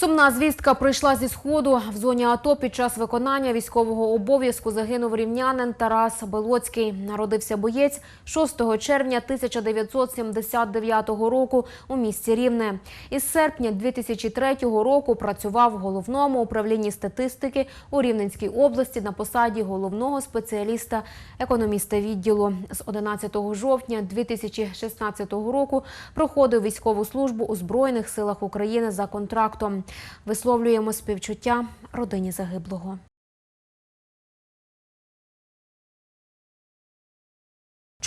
Сумна звістка прийшла зі сходу. В зоні АТО під час виконання військового обов'язку загинув рівнянин Тарас Белоцький. Народився боєць 6 червня 1979 року у місті Рівне. Із серпня 2003 року працював в головному управлінні статистики у Рівненській області на посаді головного спеціаліста економіста відділу. З 11 жовтня 2016 року проходив військову службу у Збройних силах України за контрактом. Висловлюємо співчуття родині загиблого.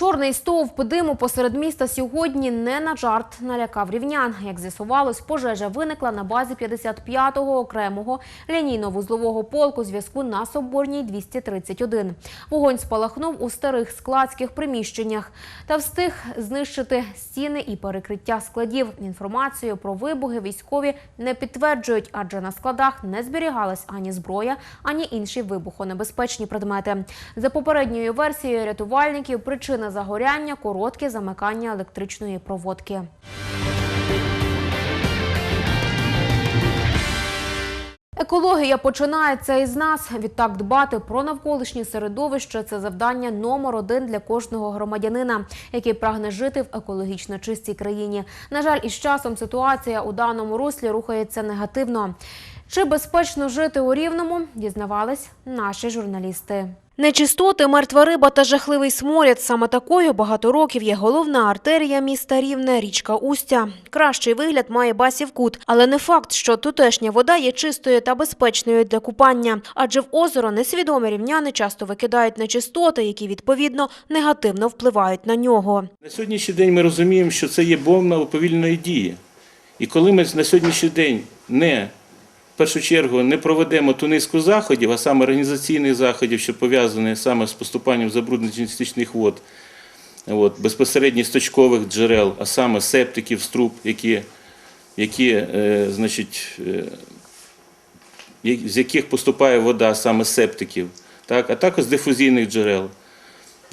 Чорний стовп диму посеред міста сьогодні не на жарт налякав рівнян. Як з'ясувалось, пожежа виникла на базі 55-го окремого лінійно-вузлового полку зв'язку на Соборній 231. Вогонь спалахнув у старих складських приміщеннях та встиг знищити стіни і перекриття складів. Інформацію про вибухи військові не підтверджують, адже на складах не зберігалась ані зброя, ані інші вибухонебезпечні предмети. За попередньою версією рятувальників, причина загоряння коротке замикання електричної проводки. Екологія починається із нас. Відтак дбати про навколишнє середовище це завдання номер один для кожного громадянина, який прагне жити в екологічно чистій країні. На жаль, із часом ситуація у даному руслі рухається негативно. Чи безпечно жити у рівному? Дізнавались наші журналісти. Нечистоти, мертва риба та жахливий сморід. Саме такою багато років є головна артерія міста Рівне – річка Устя. Кращий вигляд має басів кут, але не факт, що тутешня вода є чистою та безпечною для купання. Адже в озеро несвідомі рівняни часто викидають нечистоти, які відповідно негативно впливають на нього. На сьогоднішній день ми розуміємо, що це є бомба уповільної дії. І коли ми на сьогоднішній день не в першу чергу не проведемо ту низку заходів, а саме організаційних заходів, що пов'язані саме з поступанням забруднених стічних вод, от, безпосередньо з точкових джерел, а саме септиків, з труб, які, які е, значить, е, з яких поступає вода саме септиків, так, а також дифузійних джерел.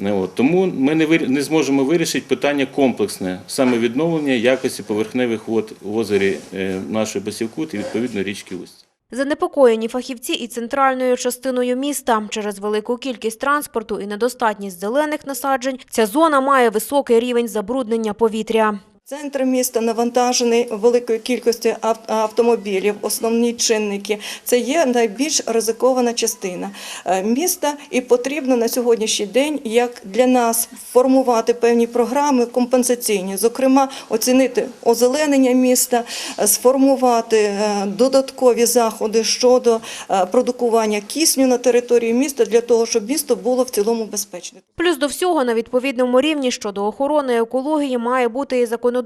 Не от. Тому ми не зможемо вирішити питання комплексне, саме відновлення якості поверхневих вод в озері е, нашої Басівкут і відповідно річки Усть. Занепокоєні фахівці і центральною частиною міста. Через велику кількість транспорту і недостатність зелених насаджень ця зона має високий рівень забруднення повітря. Центр міста навантажений великою кількістю ав- автомобілів, основні чинники. Це є найбільш ризикована частина е, міста, і потрібно на сьогоднішній день, як для нас, формувати певні програми компенсаційні, зокрема, оцінити озеленення міста, е, сформувати е, додаткові заходи щодо продукування кисню на території міста для того, щоб місто було в цілому безпечне. Плюс до всього на відповідному рівні щодо охорони екології має бути і законодавство,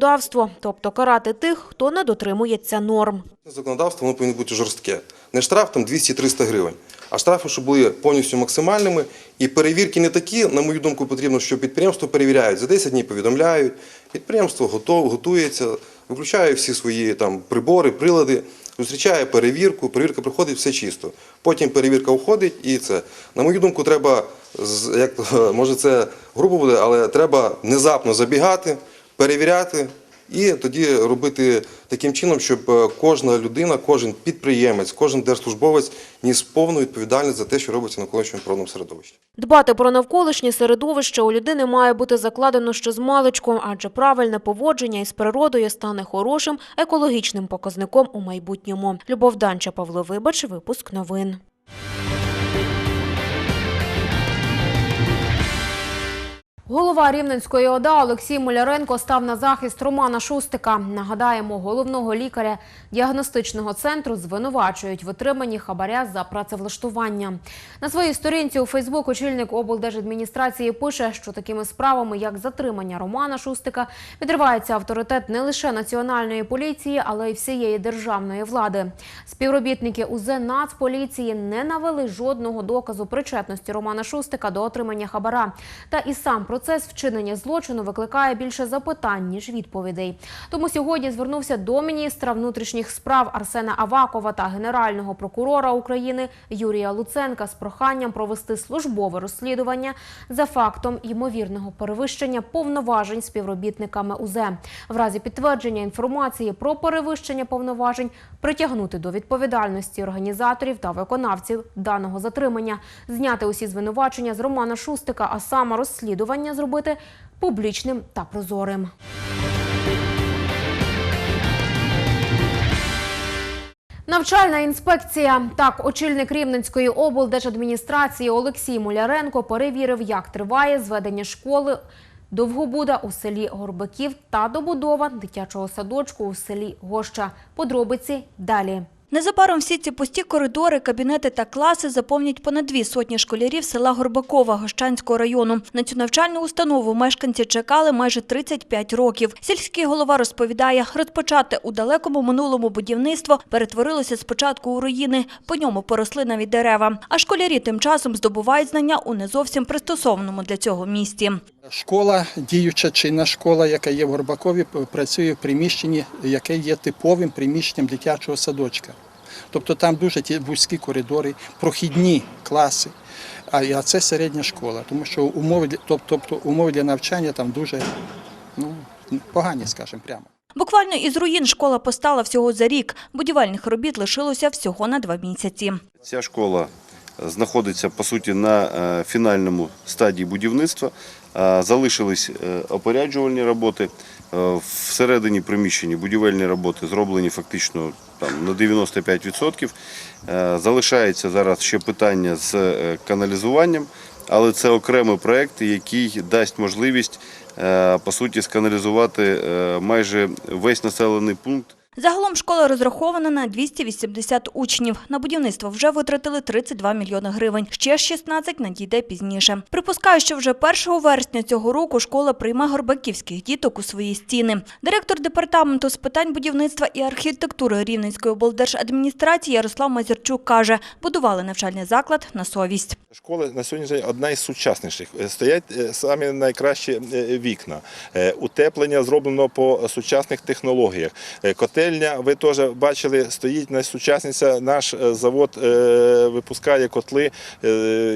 тобто карати тих, хто не дотримується норм. Законодавство воно повинно бути жорстке. Не штраф там 200-300 гривень, а штрафи, щоб були повністю максимальними. І перевірки не такі, на мою думку, потрібно, що підприємство перевіряють. За 10 днів повідомляють, підприємство готов, готується, виключає всі свої там прибори, прилади, зустрічає перевірку, перевірка проходить, все чисто. Потім перевірка уходить і це. На мою думку, треба, як може це грубо буде, але треба внезапно забігати, перевіряти. І тоді робити таким чином, щоб е, кожна людина, кожен підприємець, кожен держслужбовець ніс повну відповідальність за те, що робиться на навколишньому природному середовищі. Дбати про навколишнє середовище у людини має бути закладено ще з маличку, адже правильне поводження із природою стане хорошим екологічним показником у майбутньому. Любов Данча, Павло Вибач, випуск новин. Рівненської ОДА Олексій Муляренко став на захист Романа Шустика. Нагадаємо, головного лікаря діагностичного центру звинувачують в отриманні хабаря за працевлаштування. На своїй сторінці у Фейсбук очільник облдержадміністрації пише, що такими справами, як затримання Романа Шустика, відривається авторитет не лише національної поліції, але й всієї державної влади. Співробітники УЗ Нацполіції не навели жодного доказу причетності Романа Шустика до отримання хабара. Та і сам процес вчинення злочину викликає більше запитань ніж відповідей. Тому сьогодні звернувся до міністра внутрішніх справ Арсена Авакова та генерального прокурора України Юрія Луценка з проханням провести службове розслідування за фактом ймовірного перевищення повноважень співробітниками УЗЕ. В разі підтвердження інформації про перевищення повноважень притягнути до відповідальності організаторів та виконавців даного затримання, зняти усі звинувачення з Романа Шустика, а саме розслідування зробити публічним та прозорим. Навчальна інспекція. Так, очільник Рівненської облдержадміністрації Олексій Муляренко перевірив, як триває зведення школи Довгобуда у селі Горбаків та добудова дитячого садочку у селі Гоща. Подробиці далі. Незабаром всі ці пусті коридори, кабінети та класи заповнять понад дві сотні школярів села Горбакова Гощанського району. На цю навчальну установу мешканці чекали майже 35 років. Сільський голова розповідає, розпочати у далекому минулому будівництво перетворилося спочатку у руїни, по ньому поросли навіть дерева. А школярі тим часом здобувають знання у не зовсім пристосованому для цього місті. Школа, діюча чинна школа, яка є в Горбакові, працює в приміщенні, яке є типовим приміщенням дитячого садочка. Тобто там дуже ті вузькі коридори, прохідні класи. А це середня школа, тому що умови, для- тобто умови для навчання там дуже ну, погані, скажімо прямо. Буквально із руїн школа постала всього за рік. Будівельних робіт лишилося всього на два місяці. Ця школа знаходиться по суті на е, фінальному стадії будівництва. Е, Залишились е, опоряджувальні роботи. Всередині приміщення будівельні роботи зроблені фактично там, на 95%. Е, Залишається зараз ще питання з каналізуванням, але це окремий проєкт, який дасть можливість по суті сканалізувати майже весь населений пункт. Загалом школа розрахована на 280 учнів. На будівництво вже витратили 32 мільйони гривень. Ще 16 надійде пізніше. Припускаю, що вже 1 вересня цього року школа прийме горбаківських діток у свої стіни. Директор департаменту з питань будівництва і архітектури Рівненської облдержадміністрації Ярослав Мазірчук каже, будували навчальний заклад на совість. Школа на сьогоднішній день одна із сучасніших. Е, Стоять е, самі найкращі е, вікна. Утеплення зроблено по сучасних технологіях. Е, Котельня, ви теж бачили, стоїть найсучасніша. Наш е, завод е, випускає котли, е,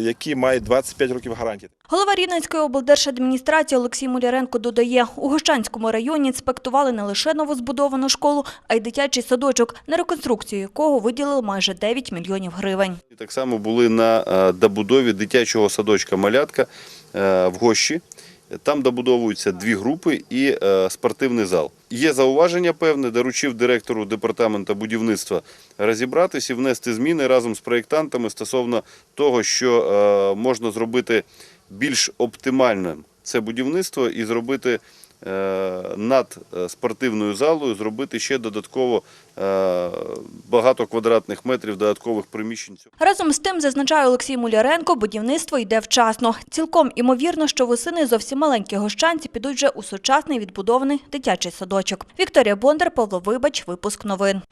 які мають 25 років гарантії. Голова Рівненської облдержадміністрації Олексій Муляренко додає, у Гощанському районі інспектували не лише новозбудовану школу, а й дитячий садочок, на реконструкцію якого виділили майже 9 мільйонів гривень. Так само були на добудові дитячого садочка Малятка в Гощі. Там добудовуються дві групи і е, спортивний зал. Є зауваження певне, доручив директору департаменту будівництва розібратись і внести зміни разом з проєктантами стосовно того, що е, можна зробити більш оптимальним це будівництво і зробити над е, спортивною залою, зробити ще додатково е, багато квадратних метрів додаткових приміщень. Разом з тим, зазначає Олексій Муляренко, будівництво йде вчасно. Цілком імовірно, що восени зовсім маленькі гощанці підуть вже у сучасний відбудований дитячий садочок. Вікторія Бондар, Павло Вибач, випуск новин.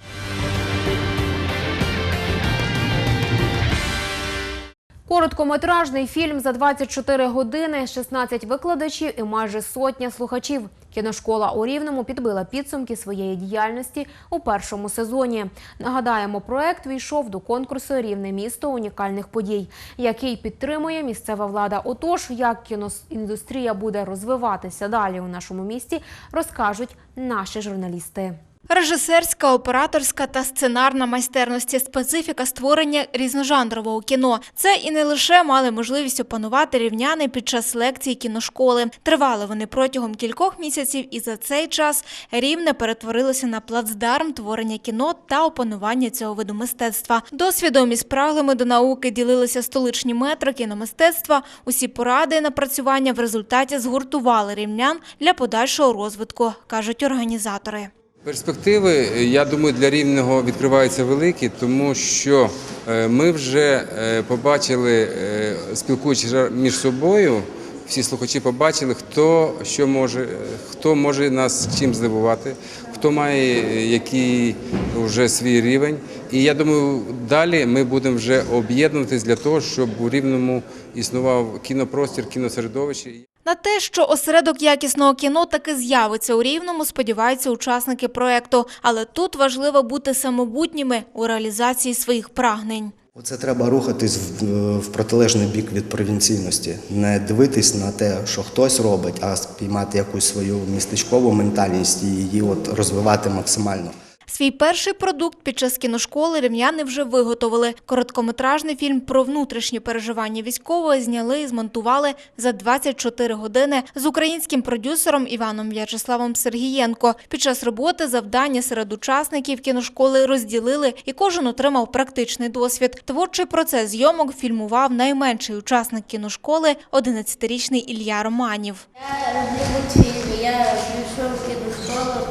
Короткометражний фільм за 24 години, 16 викладачів і майже сотня слухачів. Кіношкола у Рівному підбила підсумки своєї діяльності у першому сезоні. Нагадаємо, проект війшов до конкурсу Рівне місто унікальних подій, який підтримує місцева влада. Отож, як кіноіндустрія буде розвиватися далі у нашому місті, розкажуть наші журналісти. Режисерська, операторська та сценарна майстерності специфіка створення різножанрового кіно. Це і не лише мали можливість опанувати рівняни під час лекцій кіношколи. Тривали вони протягом кількох місяців, і за цей час рівне перетворилося на плацдарм творення кіно та опанування цього виду мистецтва. Досвідом і спраглими до науки ділилися столичні метри кіномистецтва. Усі поради і напрацювання в результаті згуртували рівнян для подальшого розвитку, кажуть організатори. Перспективи, я думаю, для рівного відкриваються великі, тому що е, ми вже е, побачили, е, спілкуючись між собою, всі слухачі побачили, хто що може, е, хто може нас чим здивувати, хто має е, який вже свій рівень. І я думаю, далі ми будемо вже об'єднуватись для того, щоб у рівному існував кінопростір, кіносередовище. На те, що осередок якісного кіно таки з'явиться у Рівному, сподіваються учасники проекту. Але тут важливо бути самобутніми у реалізації своїх прагнень. Оце треба рухатись в, в протилежний бік від провінційності, не дивитись на те, що хтось робить, а спіймати якусь свою містечкову ментальність і її от розвивати максимально. Свій перший продукт під час кіношколи рівняни вже виготовили. Короткометражний фільм про внутрішні переживання військового зняли і змонтували за 24 години з українським продюсером Іваном В'ячеславом Сергієнко. Під час роботи завдання серед учасників кіношколи розділили, і кожен отримав практичний досвід. Творчий процес зйомок фільмував найменший учасник кіношколи – 11-річний Ілля Романів. Я роблю мультфільми, я прийшов в кіношколу,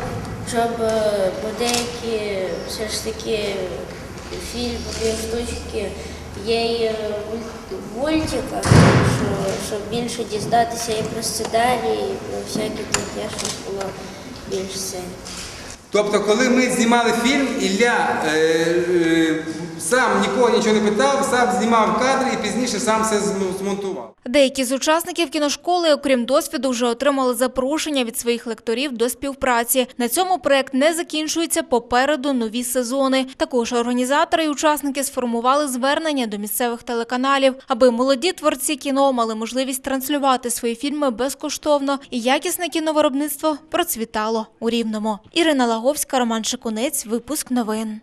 щоб е, бо деякі все ж таки фільми, штучки є і е, в мультиках, що, щоб більше дізнатися і про сценарії, і про всякі таке, щоб було більш це. Тобто, коли ми знімали фільм, Ілля е, е, сам нікого нічого не питав, сам знімав кадри і пізніше сам все змонтував. Деякі з учасників кіношколи, окрім досвіду, вже отримали запрошення від своїх лекторів до співпраці. На цьому проект не закінчується попереду нові сезони. Також організатори і учасники сформували звернення до місцевих телеканалів, аби молоді творці кіно мали можливість транслювати свої фільми безкоштовно і якісне кіновиробництво процвітало у Рівному. Ірина Лаговська, Роман Шикунець, випуск новин.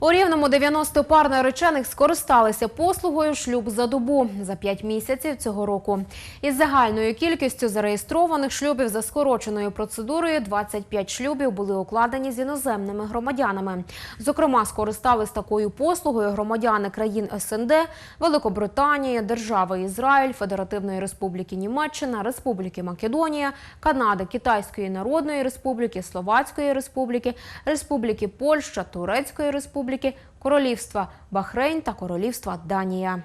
У Рівному 90 пар наречених скористалися послугою шлюб за добу за 5 місяців цього року. Із загальною кількістю зареєстрованих шлюбів за скороченою процедурою 25 шлюбів були укладені з іноземними громадянами. Зокрема, скористались такою послугою громадяни країн СНД, Великобританії, Держави Ізраїль, Федеративної Республіки Німеччина, Республіки Македонія, Канади, Китайської Народної Республіки, Словацької Республіки, Республіки Польща, Турецької Республіки, Королівства Бахрейн та Королівства Данія.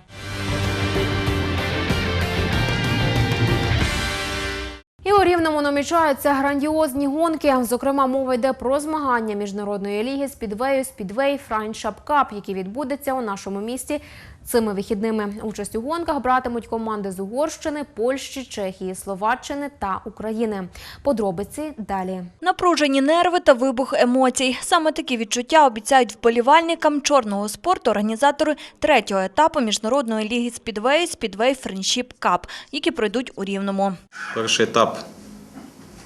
І у Рівному намічаються грандіозні гонки. Зокрема, мова йде про змагання міжнародної ліги Спідвею Спідвей Фрайншап Кап, які відбудеться у нашому місті цими вихідними. Участь у гонках братимуть команди з Угорщини, Польщі, Чехії, Словаччини та України. Подробиці далі. Напружені нерви та вибух емоцій. Саме такі відчуття обіцяють вболівальникам чорного спорту організатори третього етапу міжнародної ліги Спідвей Спідвей Френшіп Кап, які пройдуть у Рівному. Перший етап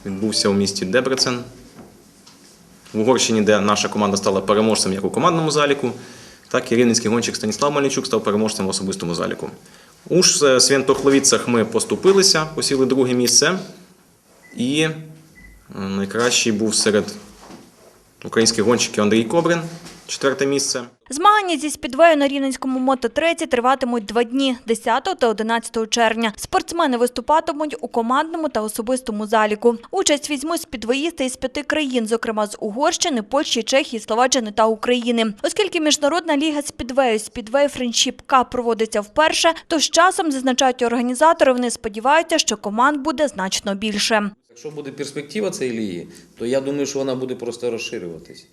відбувся у місті Дебрецен. В Угорщині, де наша команда стала переможцем як у командному заліку, так і рівненський гонщик Станіслав Мельничук став переможцем в особистому заліку. У ж Святохловіцях ми поступилися, посіли друге місце. І е, найкращий був серед українських гонщиків Андрій Кобрин, четверте місце. Змагання зі спідвею на Рівненському мототреці триватимуть два дні – 10 та 11 червня. Спортсмени виступатимуть у командному та особистому заліку. Участь візьмуть спідвеїсти із п'яти країн, зокрема з Угорщини, Польщі, Чехії, Словаччини та України. Оскільки міжнародна ліга спідвею Спідвей Френшіп Кап проводиться вперше, то з часом, зазначають організатори, вони сподіваються, що команд буде значно більше. Якщо буде перспектива цієї ліги, то я думаю, що вона буде просто розширюватись.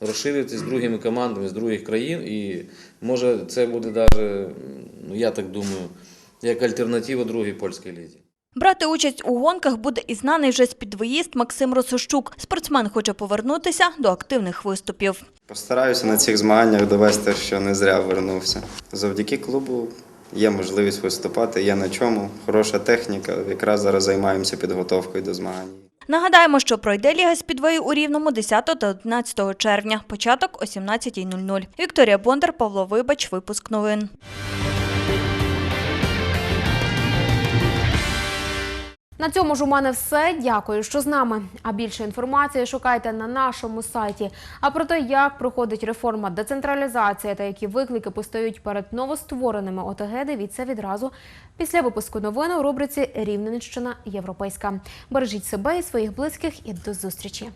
Розширюватись з другими командами з других країн, і може це буде навіть, ну я так думаю, як альтернатива другій польській лізі. Брати участь у гонках буде і знаний вже спідвоїст Максим Росощук. Спортсмен хоче повернутися до активних виступів. Постараюся на цих змаганнях довести, що не зря вернувся. Завдяки клубу є можливість виступати, є на чому, хороша техніка. Якраз зараз займаємося підготовкою до змагань. Нагадаємо, що пройде Ліга Спідвею у Рівному 10 та 11 червня. Початок о 17.00. Вікторія Бондар, Павло Вибач, випуск новин. На цьому ж у мене все. Дякую, що з нами. А більше інформації шукайте на нашому сайті. А про те, як проходить реформа децентралізація та які виклики постають перед новоствореними ОТГ, дивіться відразу після випуску новин у рубриці Рівненщина Європейська. Бережіть себе і своїх близьких і до зустрічі.